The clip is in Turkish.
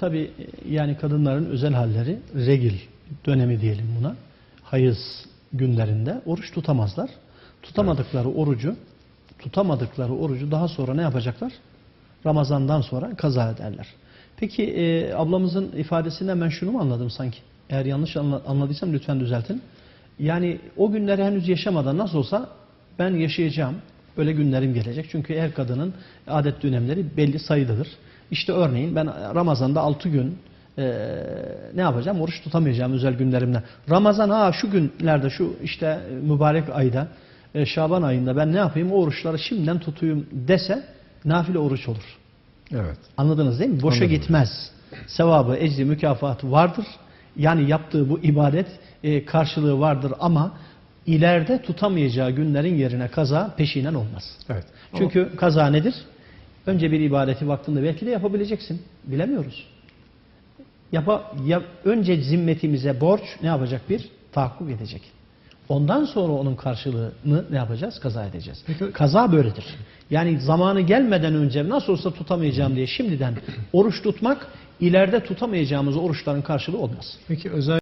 tabi yani kadınların özel halleri regil dönemi diyelim buna. Hayız günlerinde oruç tutamazlar. Tutamadıkları orucu tutamadıkları orucu daha sonra ne yapacaklar? Ramazandan sonra kaza ederler. Peki e, ablamızın ifadesinden ben şunu mu anladım sanki? Eğer yanlış anla- anladıysam lütfen düzeltin. Yani o günleri henüz yaşamadan nasıl olsa ben yaşayacağım. Öyle günlerim gelecek. Çünkü her kadının adet dönemleri belli sayıdadır. İşte örneğin ben Ramazan'da 6 gün e, ne yapacağım? Oruç tutamayacağım özel günlerimden. Ramazan ha şu günlerde şu işte mübarek ayda e, Şaban ayında ben ne yapayım? O oruçları şimdiden tutayım dese nafile oruç olur. Evet. Anladınız değil mi? Boşa Anladım. gitmez. Sevabı, ecri, mükafatı vardır. Yani yaptığı bu ibadet e, karşılığı vardır ama ileride tutamayacağı günlerin yerine kaza peşinen olmaz. Evet. Çünkü kaza nedir? Önce bir ibadeti vaktinde belki de yapabileceksin. Bilemiyoruz. Yapa, ya, önce zimmetimize borç ne yapacak bir? Tahakkuk edecek. Ondan sonra onun karşılığını ne yapacağız? Kaza edeceğiz. Peki- Kaza böyledir. Yani zamanı gelmeden önce nasıl olsa tutamayacağım diye şimdiden oruç tutmak ileride tutamayacağımız oruçların karşılığı olmaz. Peki özel